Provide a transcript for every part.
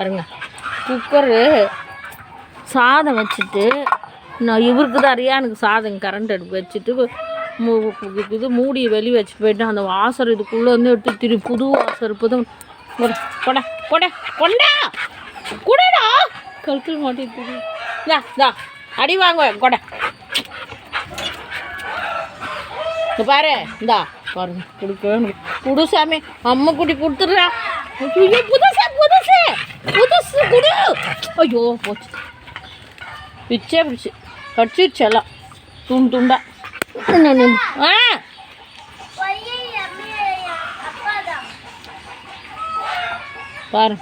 பாருங்கள் குக்கரு சாதம் வச்சுட்டு நான் இவருக்கு தான் ரியானுக்கு சாதம் கரண்ட் அடுப்பு வச்சுட்டு இது மூடி வெளியே வச்சுட்டு போயிட்டு அந்த வாசர் இதுக்குள்ளே வந்து எடுத்து திரு புது வாசர் இப்போ தான் கொட கொட கொட கொண்டா கழுத்தில் மாட்டிட்டு அடி வாங்குவேன் கொடை. பாரு இந்தா பாருங்க கொடுக்க குடு சாமி அம்மா குட்டி கொடுத்துட்றா. புதுசா புதுசா. ஐயோ போச்சு. பிச்சே பிடிச்சி கடிச்சிருச்சு எல்லாம். துண்டு துண்டா ஆ. பாரு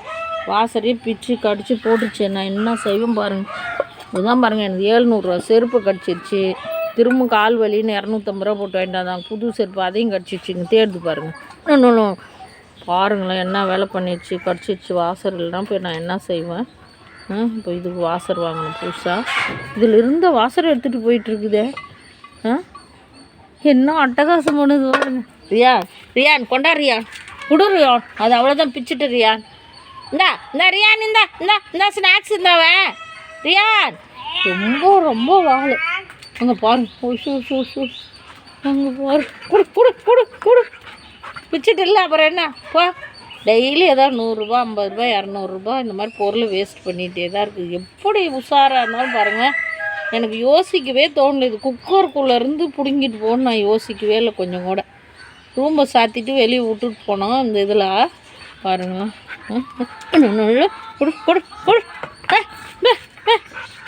வாசரையே பிச்சு கடிச்சு போட்டுச்சு நான் என்ன செய்வேன் பாருங்க. இதுதான் பாருங்க எனக்கு ஏழ்நூறுரூவா செருப்பு கடிச்சிருச்சு. திரும்ப கால் வலின்னு இரநூத்தம்பது ரூபா போட்டு வேண்டாம் புது செருப்பு அதையும் கடிச்சிருச்சுங்க தேடுது பாருங்க. இன்னும் பாருங்களேன் என்ன வேலை பண்ணிடுச்சு கடிச்சிருச்சு. வாசர் இல்லைனா போய் நான் என்ன செய்வேன்? இப்போ இதுக்கு வாசர் வாங்கணும் புதுசாக இதில் இருந்த வாசர் எடுத்துகிட்டு போயிட்டுருக்குதே. ஆ? என்ன அட்டகாசம் பண்ணுது ரியான் ரியான் கொண்டா ரியான். குடு ரியான். அது அவ்வளோதான் பிச்சுட்டு ரியான். இந்தா இந்த ரியான் இந்தா இந்தா இந்த ஸ்நாக்ஸ் இந்தாவ ரியான். ரொம்ப ரொம்ப வாழு அங்கே பாருங்க ஷூ ஷூ ஷூ அங்கே பாரு. குடு குடு குடு குடு. பிச்சுட்டு இல்லை அப்புறம் என்ன? போ. டெய்லி ஏதாவது நூறுரூபா ஐம்பது ரூபாய் இரநூறுபா இந்த மாதிரி பொருளை வேஸ்ட் பண்ணிகிட்டே தான் இருக்குது எப்படி உஷாராக இருந்தாலும் பாருங்கள் எனக்கு யோசிக்கவே தோணல. இது பிடுங்கிட்டு போகணும்னு நான் யோசிக்கவே இல்லை கொஞ்சம் கூட. ரூமை சாத்திட்டு வெளியே விட்டுட்டு போனோம் இந்த இதில். பாருங்க. குடு கொடு கொடு. கொடு ஆ,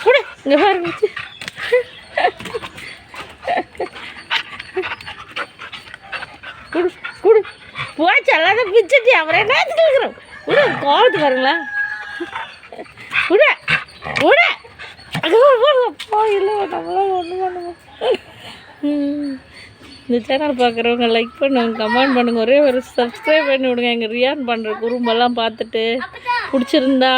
கொடு. இங்கே பாருங்க. குடு குடு. போச்சு எல்லாத்தையும் பிச்சுட்டு அப்புறம் என்ன கேட்குறோம் விடு கோவத்துக்கு பாருங்களேன் விடு விடு. அப்பா இல்லை நம்மளாம் ஒன்று பண்ணுவோம் இந்த சேனல் பார்க்குறவங்க லைக் பண்ணுங்க கமெண்ட் பண்ணுங்க. ஒரே ஒரு சப்ஸ்கிரைப் பண்ணி விடுங்க. எங்கள் ரியான் பண்ணுற குறும்பெல்லாம் பார்த்துட்டு பிடிச்சிருந்தா